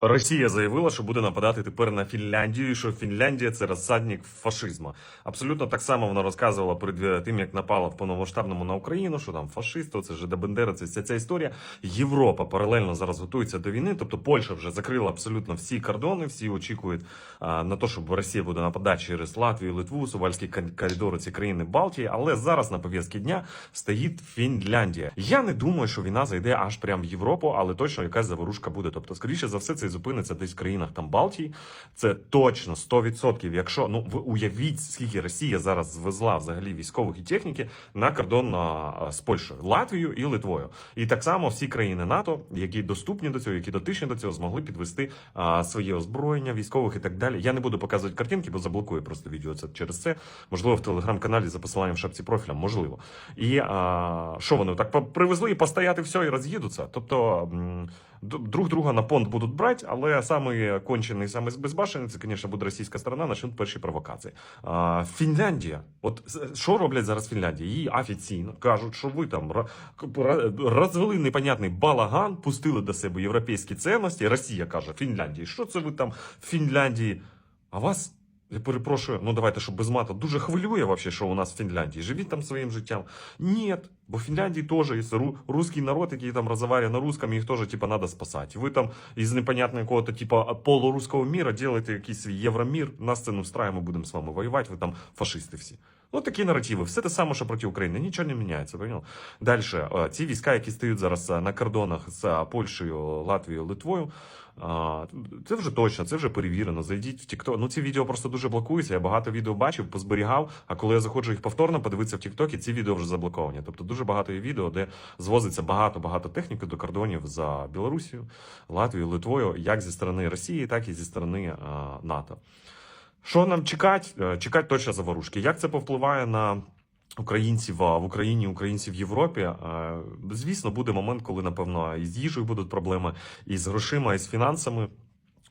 Росія заявила, що буде нападати тепер на Фінляндію, і що Фінляндія це розсадник фашизму. Абсолютно так само вона розказувала перед е, тим, як напала в повномасштабному на Україну, що там фашисти, це ж де Бендера, це вся ця історія. Європа паралельно зараз готується до війни. Тобто Польща вже закрила абсолютно всі кордони, всі очікують а, на те, щоб Росія буде нападати через Латвію, Литву, Сувальські коридори, ці країни Балтії. Але зараз на пов'язки дня стоїть Фінляндія. Я не думаю, що війна зайде аж прямо в Європу, але точно якась заворушка буде. Тобто, скоріше за все, це і зупиниться десь в країнах там Балтії. Це точно 100%. Якщо ну ви уявіть, скільки Росія зараз звезла взагалі військових і техніки на кордон на, з Польщею, Латвією і Литвою. І так само всі країни НАТО, які доступні до цього, які дотичні до цього, змогли підвести а, своє озброєння військових і так далі. Я не буду показувати картинки, бо заблокую просто відео це через це. Можливо, в телеграм-каналі за посиланням в шапці профіля, можливо. І а, що вони так привезли і постояти все і роз'їдуться. Тобто друг друга на понт будуть брати, але саме кончений, саме безбашений, це, звісно, буде російська сторона, начнуть перші провокації. А, Фінляндія, от що роблять зараз Фінляндія? Її офіційно кажуть, що ви там розвели непонятний балаган, пустили до себе європейські цінності. Росія каже Фінляндії, що це ви там в Фінляндії? А вас я перепрошую, ну давайте, щоб без мата, дуже хвилює вообще, що у нас в Фінляндії. Живіть там своїм життям. Ні, бо в Фінляндії теж є ру- русський народ, який там розмовляє на русском, їх теж типа треба спасати. Ви там із непонятного якого-то типа полуруського міра робите якийсь свій євромір, нас це не встрає, ми будемо з вами воювати, ви там фашисти всі. Ну, такі наративи. Все те саме, що проти України. Нічого не міняється. Понял? Далі, е, ці війська, які стають зараз е, на кордонах з е, Польщею, Латвією, Литвою, Це вже точно, це вже перевірено. Зайдіть в TikTok. Ну ці відео просто дуже блокуються. Я багато відео бачив, позберігав. А коли я заходжу їх повторно подивитися в TikTok, ці відео вже заблоковані. Тобто дуже багато є відео, де звозиться багато багато техніки до кордонів за Білорусію, Латвією, Литвою, як зі сторони Росії, так і зі сторони НАТО. Що нам чекати? Е, Чекати точно заворушки. Як це повпливає на українців в Україні, українців в Європі? Е, Звісно, буде момент, коли напевно і з їжею будуть проблеми, і з грошима, і з фінансами.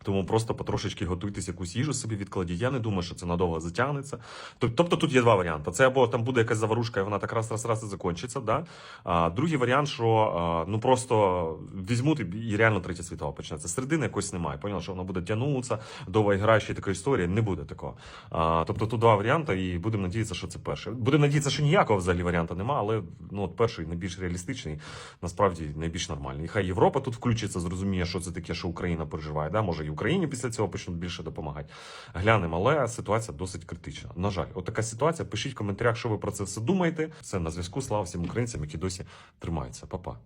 Тому просто потрошечки готуйтесь якусь їжу собі відкладіть. Я не думаю, що це надовго затягнеться. Тобто тут є два варіанти. Це або там буде якась заварушка, і вона так раз раз раз і закінчиться. Да? А, другий варіант, що ну просто візьмуть і, реально третя світова почнеться. Середини якось немає. Поняв, що вона буде тягнутися, довго гра, ще така історія. Не буде такого. А, тобто тут два варіанти, і будемо надіятися, що це перший. Будемо надіятися, що ніякого взагалі варіанту немає, але ну от перший найбільш реалістичний, насправді найбільш нормальний. І хай Європа тут включиться, зрозуміє, що це таке, що Україна переживає. Да? Може, Україні після цього почнуть більше допомагати. Глянемо, але ситуація досить критична. На жаль, от ситуація. Пишіть в коментарях, що ви про це все думаєте. Все на зв'язку. Слава всім українцям, які досі тримаються. Па-па.